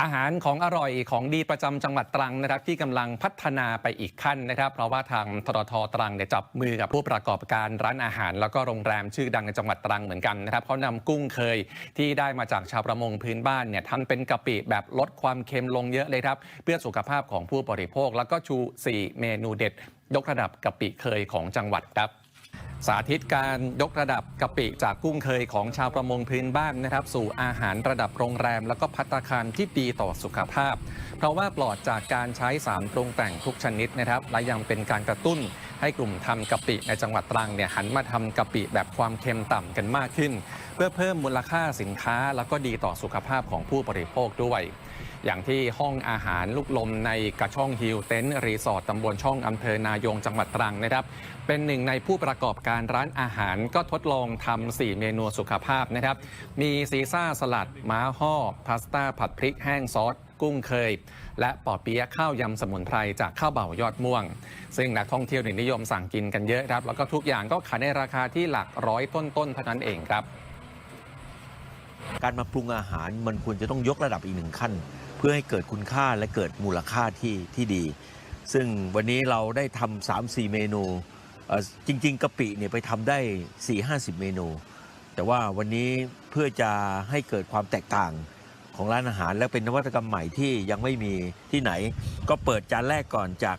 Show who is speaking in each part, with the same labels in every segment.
Speaker 1: อาหารของอร่อยของดีประจำจังหวัดตรังนะครับ ที่กำลังพัฒนาไปอีกขั้นนะครับ เพราะว่าทางทรทตรังเนี่ยจับมือกับผู้ประกอบการร้านอาหาร แล้วก็โรงแรมชื่อดังในจังหวัดตรังเหมือนกันนะครับเขานำกุ้งเคยที่ได้มาจากชาวประมงพื้นบ้านเนี่ยทำเป็นกะปิแบบลดความเค็มลงเยอะเลยครับ เพื่อสุขภาพของผู้บริโภค แล้วก็ชู 4 เมนูเด็ด ยกระดับกะปิเคยของจังหวัดครับ สาธิตการยกระดับกะปิจากกุ้งเคยของชาวประมงพื้นบ้านนะครับ สู่อาหารระดับโรงแรม แล้วก็พัตตาคารที่ดีต่อสุขภาพ เพราะว่าปลอดจากการใช้สารปรุงแต่งทุกชนิดนะครับ และยังเป็นการกระตุ้น ให้กลุ่มทำกะปิในจังหวัดตรังเนี่ยหันมาทำกะปิแบบความเค็มต่ำกันมากขึ้น เพื่อเพิ่มมูลค่าสินค้า แล้วก็ดีต่อสุขภาพของผู้บริโภคด้วย อย่างที่ห้องอาหารลูกลมในกระช่องฮิลเต็นท์รีสอร์ทตำบลช่องอำเภอนายงจังหวัดตรังนะครับ เป็นหนึ่งในผู้ประกอบการร้านอาหารก็ทดลองทำ4เมนูสุขภาพนะครับ มีซีซ่าสลัดม้าห่อพาสต้าผัดพริกแห้งซอส กุ้งเคย และปอเปี๊ยะข้าวยำสมุนไพรจากข้าวเบ่ายอดม่วง ซึ่งนักท่องเที่ยวนิยมสั่งกินกันเยอะครับ แล้วก็ทุกอย่างก็ขายในราคาที่หลักร้อยต้นๆเท่านั้นเองครับ
Speaker 2: การมาปรุงอาหารมันควรจะต้องยกระดับอีกหนึ่งขั้น เพื่อให้เกิดคุณค่าและเกิดมูลค่าที่ที่ดี ซึ่งวันนี้เราได้ทำสามสี่เมนูจริง ๆกะปิเนี่ยไปทำได้ 4 5 0 เมนู แต่ว่าวันนี้เพื่อจะให้เกิดความแตกต่าง ของร้านอาหาร และเป็นนวัตกรรมใหม่ที่ยังไม่มีที่ไหน ก็เปิดจานแรกก่อนจาก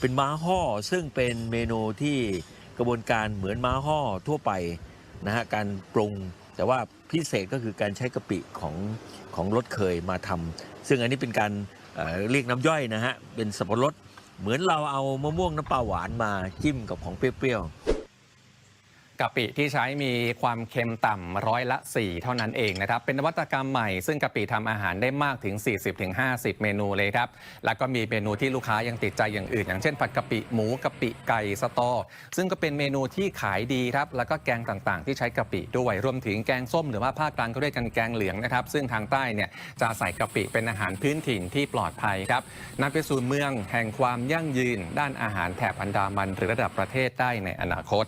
Speaker 2: เป็นม้าห่อซึ่งเป็นเมนูที่กระบวนการเหมือนม้าห่อทั่วไปนะฮะการปรุง แต่ว่าพิเศษก็คือการใช้กะปิของของรสเคยมาทำซึ่งอันนี้เป็นการเเรียกน้ำย่อยนะฮะเป็นสับปะรดเหมือนเราเอามะม่วงน้ำปลาหวานมาจิ้มกับของเปรี้ยวะ
Speaker 1: ปิที่ใช้มีความเค็มต่ำร้อยละ 4 เท่านั้นเองนะครับ เป็นนวัตกรรมใหม่ซึ่งกะปิทำอาหารได้มากถึง 40-50 เมนูเลยครับ แล้วก็มีเมนูที่ลูกค้ายังติดใจอย่างอื่น อย่างเช่นผัดกะปิหมูกะปิไก่สตอ ซึ่งก็เป็นเมนูที่ขายดีครับ แล้วก็แกงต่างๆ ที่ใช้กะปิด้วย รวมถึงแกงส้มหรือว่าภาคกลางก็เรียกกันแกงเหลืองนะครับ ซึ่งทางใต้เนี่ยจะใส่กะปิเป็นอาหารพื้นถิ่นที่ปลอดภัยครับนำไปสู่เมืองแห่งความยั่งยืน ด้านอาหารแถบอันดามัน หรือระดับประเทศได้ในอนาคต